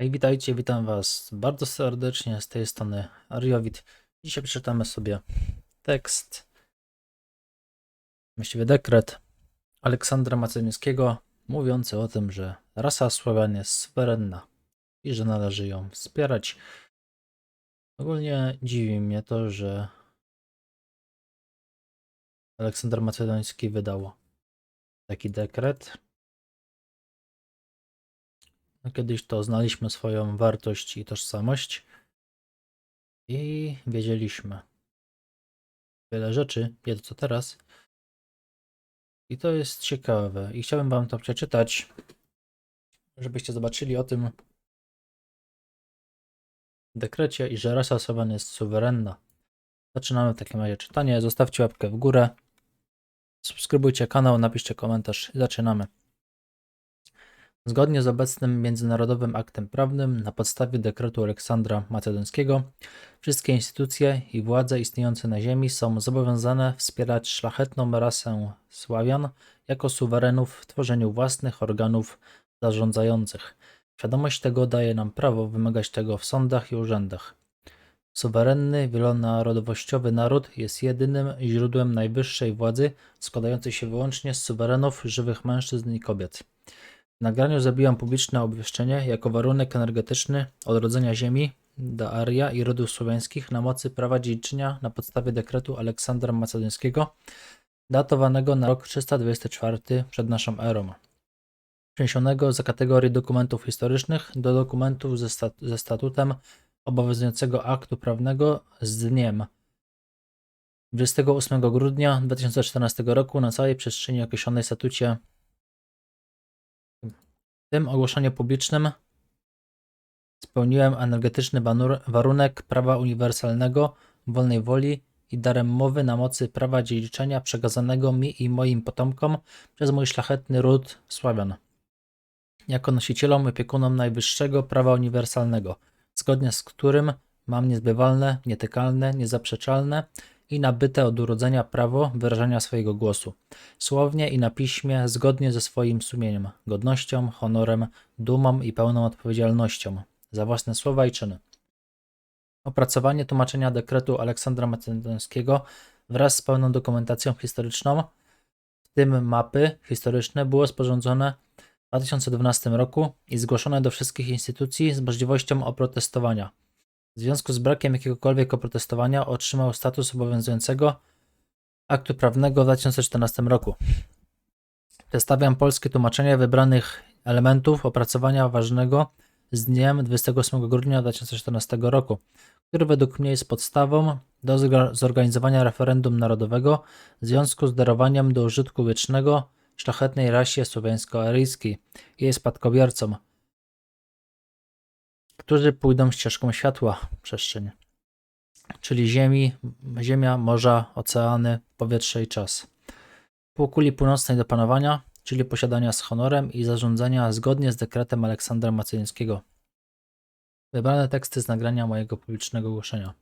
Hej, witajcie, witam Was bardzo serdecznie z tej strony Ariowit. Dzisiaj przeczytamy sobie tekst, właściwie dekret Aleksandra Macedońskiego mówiący o tym, że rasa Słowian jest suwerenna i że należy ją wspierać. Ogólnie dziwi mnie to, że Aleksander Macedoński wydał taki dekret. Kiedyś to znaliśmy swoją wartość i tożsamość i wiedzieliśmy wiele rzeczy, to co teraz. I to jest ciekawe i chciałbym wam to przeczytać, żebyście zobaczyli o tym dekrecie i że rasa Słowian jest suwerenna. Zaczynamy w takim razie czytanie. Zostawcie łapkę w górę, subskrybujcie kanał, napiszcie komentarz i zaczynamy. Zgodnie z obecnym międzynarodowym aktem prawnym, na podstawie dekretu Aleksandra Macedońskiego, wszystkie instytucje i władze istniejące na Ziemi są zobowiązane wspierać szlachetną rasę Sławian jako suwerenów w tworzeniu własnych organów zarządzających. Świadomość tego daje nam prawo wymagać tego w sądach i urzędach. Suwerenny, wielonarodowościowy naród jest jedynym źródłem najwyższej władzy, składającej się wyłącznie z suwerenów żywych mężczyzn i kobiet. Nagraniu zrobiłam publiczne obwieszczenie jako warunek energetyczny odrodzenia ziemi, Daaria i rodów słowiańskich na mocy prawa dziedziczenia na podstawie dekretu Aleksandra Macedońskiego, datowanego na rok 324 przed naszą erą. Przeniesionego z kategorii dokumentów historycznych do dokumentów ze, stat- ze statutem obowiązującego aktu prawnego z dniem 28 grudnia 2014 roku na całej przestrzeni określonej statucie tym ogłoszeniu publicznym spełniłem energetyczny warunek prawa uniwersalnego, wolnej woli i darem mowy na mocy prawa dziedziczenia przekazanego mi i moim potomkom przez mój szlachetny ród Sławian. Jako nosicielom opiekunom najwyższego prawa uniwersalnego, zgodnie z którym mam niezbywalne, nietykalne, niezaprzeczalne i nabyte od urodzenia prawo wyrażania swojego głosu słownie i na piśmie, zgodnie ze swoim sumieniem, godnością, honorem, dumą i pełną odpowiedzialnością za własne słowa i czyny. Opracowanie tłumaczenia dekretu Aleksandra Macedońskiego wraz z pełną dokumentacją historyczną, w tym mapy historyczne, było sporządzone w 2012 roku i zgłoszone do wszystkich instytucji z możliwością oprotestowania. W związku z brakiem jakiegokolwiek oprotestowania otrzymał status obowiązującego aktu prawnego w 2014 roku. Przedstawiam polskie tłumaczenie wybranych elementów opracowania ważnego z dniem 28 grudnia 2014 roku, który według mnie jest podstawą do zorga- zorganizowania referendum narodowego w związku z darowaniem do użytku wiecznego szlachetnej rasie słowiańsko-aryjskiej i jej spadkobiercom, którzy pójdą ścieżką światła przestrzeni czyli ziemi, ziemia, morza, oceany, powietrze i czas. Półkuli północnej do panowania, czyli posiadania z honorem i zarządzania zgodnie z dekretem Aleksandra Macedońskiego. Wybrane teksty z nagrania mojego publicznego głoszenia.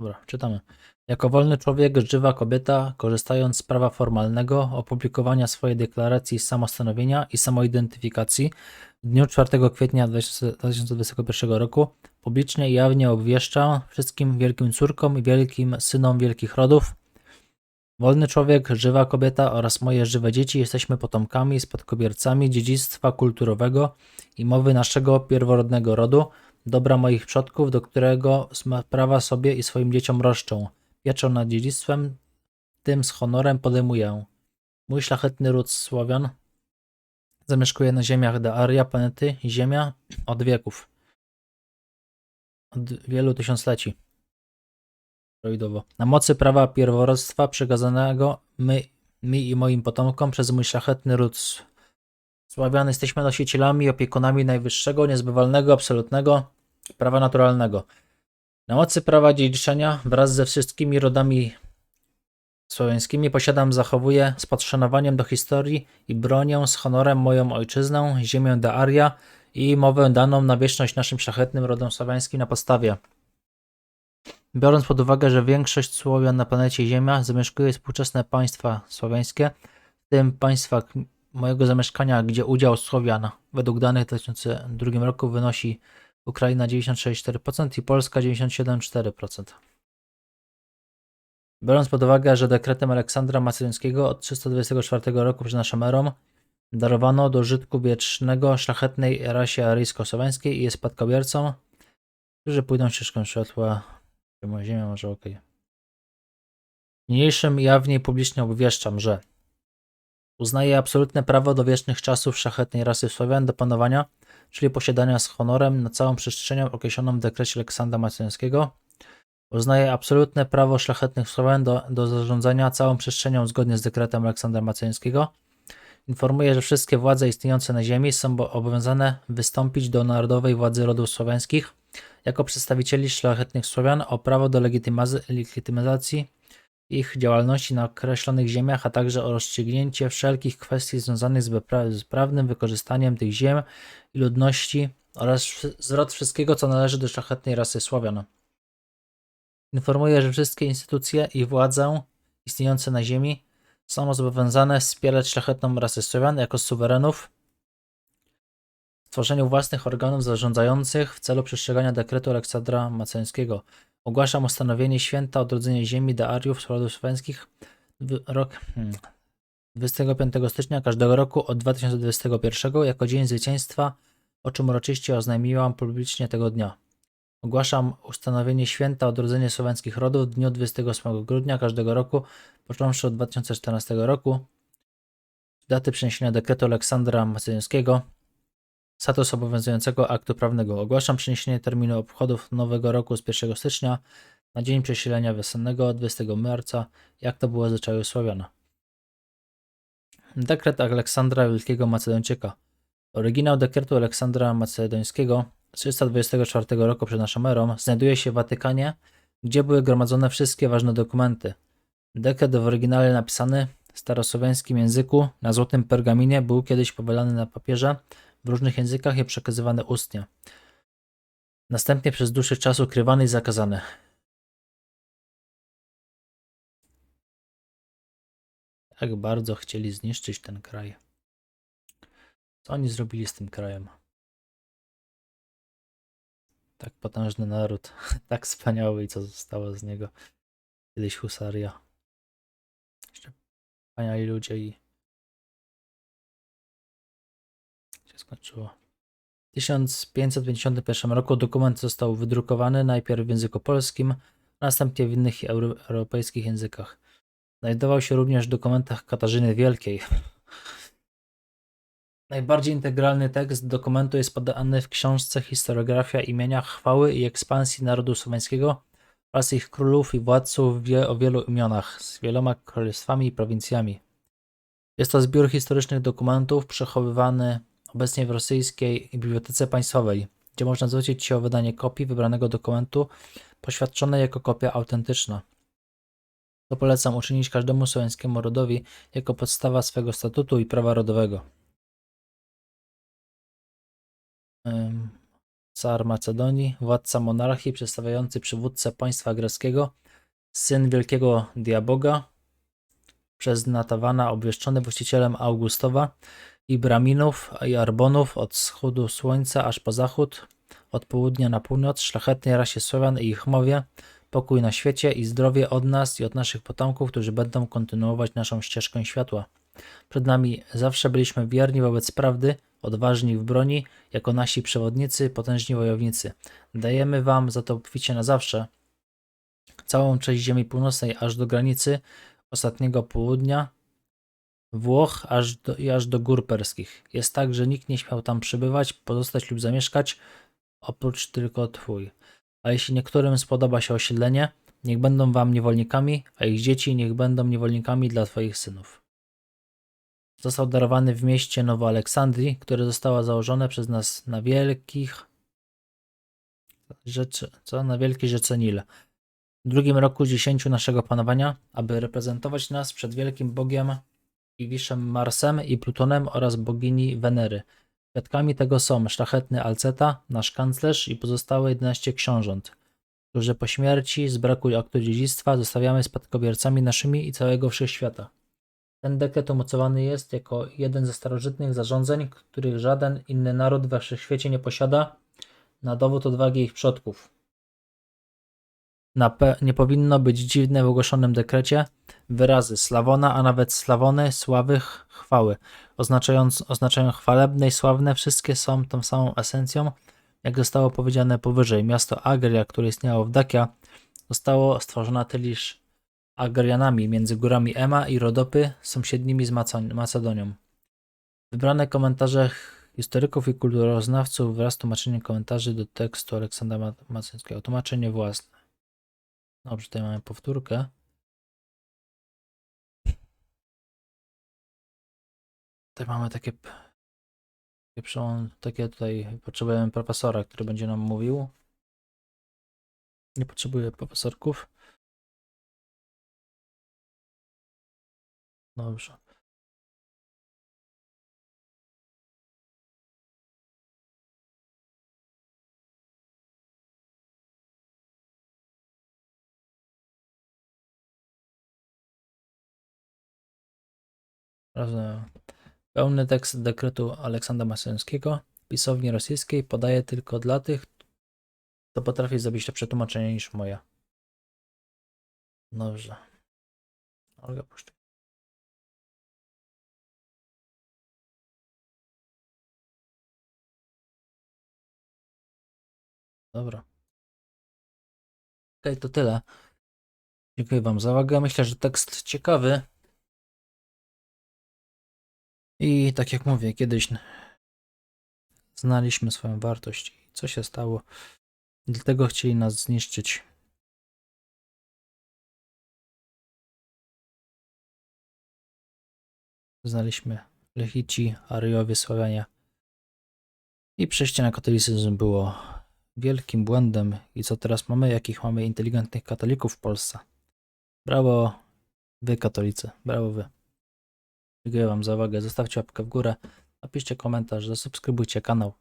Dobra, czytamy. Jako wolny człowiek, żywa kobieta, korzystając z prawa formalnego opublikowania swojej deklaracji samostanowienia i samoidentyfikacji w dniu 4 kwietnia 2021 roku, publicznie i jawnie obwieszczam wszystkim wielkim córkom i wielkim synom wielkich rodów, wolny człowiek, żywa kobieta oraz moje żywe dzieci jesteśmy potomkami spadkobiercami dziedzictwa kulturowego i mowy naszego pierworodnego rodu, dobra moich przodków, do którego prawa sobie i swoim dzieciom roszczą. Pieczą nad dziedzictwem, tym z honorem podejmuję. Mój szlachetny ród Słowian zamieszkuje na ziemiach Daaria, planety Ziemia od wieków. Od wielu tysiącleci. Droidowo. Na mocy prawa pierworództwa przekazanego my, mi i moim potomkom przez mój szlachetny ród Sławian jesteśmy nosicielami i opiekunami najwyższego, niezbywalnego, absolutnego prawa naturalnego. Na mocy prawa dziedziczenia wraz ze wszystkimi rodami słowiańskimi posiadam, zachowuję z podszanowaniem do historii i bronię z honorem moją ojczyznę, ziemię Daaria i mowę daną na wieczność naszym szlachetnym rodom słowiańskim na podstawie. Biorąc pod uwagę, że większość Słowian na planecie Ziemia zamieszkuje współczesne państwa słowiańskie, w tym państwa mojego zamieszkania, gdzie udział Słowian według danych w 2002 roku wynosi Ukraina 96,4% i Polska 97,4%. Biorąc pod uwagę, że dekretem Aleksandra Macedońskiego od 324 roku przed naszą erą darowano do żytku wiecznego szlachetnej rasie aryjsko-słowiańskiej i jest spadkobiercą, którzy pójdą ścieżką światła, moja ziemia może okej. Niniejszym jawnie publicznie obwieszczam, że uznaję absolutne prawo do wiecznych czasów szlachetnej rasy Słowian do panowania, czyli posiadania z honorem nad całą przestrzenią określoną w dekrecie Aleksandra Macedońskiego. Uznaję absolutne prawo szlachetnych Słowian do, do zarządzania całą przestrzenią zgodnie z dekretem Aleksandra Macedońskiego. Informuję, że wszystkie władze istniejące na ziemi są bo- obowiązane wystąpić do narodowej władzy rodów słowiańskich jako przedstawicieli szlachetnych Słowian o prawo do legitymizacji ich działalności na określonych ziemiach, a także o rozstrzygnięcie wszelkich kwestii związanych z, z prawnym wykorzystaniem tych ziem i ludności oraz zwrot wszystkiego, co należy do szlachetnej rasy Słowian. Informuję, że wszystkie instytucje i władze istniejące na ziemi są zobowiązane wspierać szlachetną rasę Słowian jako suwerenów w tworzeniu własnych organów zarządzających w celu przestrzegania dekretu Aleksandra Macedońskiego. Ogłaszam ustanowienie święta odrodzenia ziemi dla Ariów rodów słowiańskich rok hmm, 25 stycznia każdego roku od 2021 jako Dzień Zwycięstwa, o czym uroczyście oznajmiłam publicznie tego dnia. Ogłaszam ustanowienie święta odrodzenia słowiańskich rodów w dniu 28 grudnia każdego roku, począwszy od 2014 roku, daty przeniesienia dekretu Aleksandra Macedońskiego, status obowiązującego aktu prawnego. Ogłaszam przeniesienie terminu obchodów nowego roku z 1 stycznia na dzień przesilenia wiosennego 20 marca, jak to było zwyczaju Słowian. Dekret Aleksandra Wielkiego Macedończyka. Oryginał dekretu Aleksandra Macedońskiego z 324 roku przed naszą erą znajduje się w Watykanie, gdzie były gromadzone wszystkie ważne dokumenty. Dekret w oryginale napisany w starosłowiańskim języku na złotym pergaminie był kiedyś powielany na papierze w różnych językach i przekazywany ustnie. Następnie przez dłuższy czas ukrywany i zakazany. Jak bardzo chcieli zniszczyć ten kraj. Co oni zrobili z tym krajem? Tak potężny naród, tak wspaniały i co zostało z niego. Kiedyś husaria. Jeszcze wspaniali ludzie i skończyło. W 1551 roku dokument został wydrukowany najpierw w języku polskim, a następnie w innych euro- europejskich językach. Znajdował się również w dokumentach Katarzyny Wielkiej. Najbardziej integralny tekst dokumentu jest podany w książce Historiografia imienia, chwały i ekspansji narodu słowiańskiego oraz ich królów i władców wie o wielu imionach, z wieloma królestwami i prowincjami. Jest to zbiór historycznych dokumentów przechowywany obecnie w rosyjskiej Bibliotece Państwowej, gdzie można zwrócić się o wydanie kopii wybranego dokumentu poświadczonej jako kopia autentyczna. To polecam uczynić każdemu słowiańskiemu rodowi jako podstawa swego statutu i prawa rodowego. Car Macedonii, władca monarchii, przedstawiający przywódcę państwa greckiego, syn wielkiego Diaboga, przez Natawana obwieszczony właścicielem Augustowa i Braminów i Arbonów od wschodu słońca aż po zachód, od południa na północ, szlachetnej rasie Słowian i ich mowie, pokój na świecie i zdrowie od nas i od naszych potomków, którzy będą kontynuować naszą ścieżkę światła. Przed nami zawsze byliśmy wierni wobec prawdy, odważni w broni, jako nasi przewodnicy, potężni wojownicy. Dajemy wam za to obficie na zawsze całą część ziemi północnej aż do granicy ostatniego południa Włoch aż do, aż do gór perskich. Jest tak, że nikt nie śmiał tam przybywać, pozostać lub zamieszkać, oprócz tylko twój. A jeśli niektórym spodoba się osiedlenie, niech będą wam niewolnikami, a ich dzieci niech będą niewolnikami dla twoich synów. Został darowany w mieście Nowoaleksandrii, które zostało założone przez nas na wielkich rzeczy, co na wielkiej rzece Nil. W drugim roku dziesięciu naszego panowania, aby reprezentować nas przed wielkim Bogiem Iwiszem Marsem i Plutonem oraz bogini Wenery. Świadkami tego są szlachetny Alceta, nasz kanclerz i pozostałe 11 książąt, którzy po śmierci z braku aktu dziedzictwa zostawiamy spadkobiercami naszymi i całego wszechświata. Ten dekret umocowany jest jako jeden ze starożytnych zarządzeń, których żaden inny naród we wszechświecie nie posiada, na dowód odwagi ich przodków. Nie powinno być dziwne w ogłoszonym dekrecie wyrazy Slawona, a nawet Slawony, sławy, ch- chwały, oznaczając, oznaczają chwalebne i sławne, wszystkie są tą samą esencją, jak zostało powiedziane powyżej. Miasto Agria, które istniało w Dakia, zostało stworzone tyliż Agrianami między górami Ema i Rodopy, sąsiednimi z Macedonią. Wybrane komentarze historyków i kulturoznawców wraz z tłumaczeniem komentarzy do tekstu Aleksandra Ma- Maceńskiego. Tłumaczenie własne. Dobrze, tutaj mamy powtórkę. Tutaj mamy takie, takie tutaj potrzebujemy profesora, który będzie nam mówił. Nie potrzebuję profesorków. Dobrze. Pełny tekst dekretu Aleksandra Maceńskiego w pisowni rosyjskiej podaje tylko dla tych, kto potrafi zrobić lepsze tłumaczenie niż moje. Dobrze. Olga puszczę. Dobra. Okej, to tyle. Dziękuję Wam za uwagę. Myślę, że tekst ciekawy. I tak jak mówię, kiedyś znaliśmy swoją wartość. Co się stało? Dlatego chcieli nas zniszczyć. Znaliśmy Lechici, Ariowie, Słowianie. I przejście na katolicyzm było wielkim błędem. I co teraz mamy? Jakich mamy inteligentnych katolików w Polsce? Brawo, wy katolicy. Brawo wy. Dziękuję Wam za uwagę. Zostawcie łapkę w górę, napiszcie komentarz, zasubskrybujcie kanał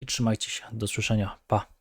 i trzymajcie się. Do usłyszenia. Pa.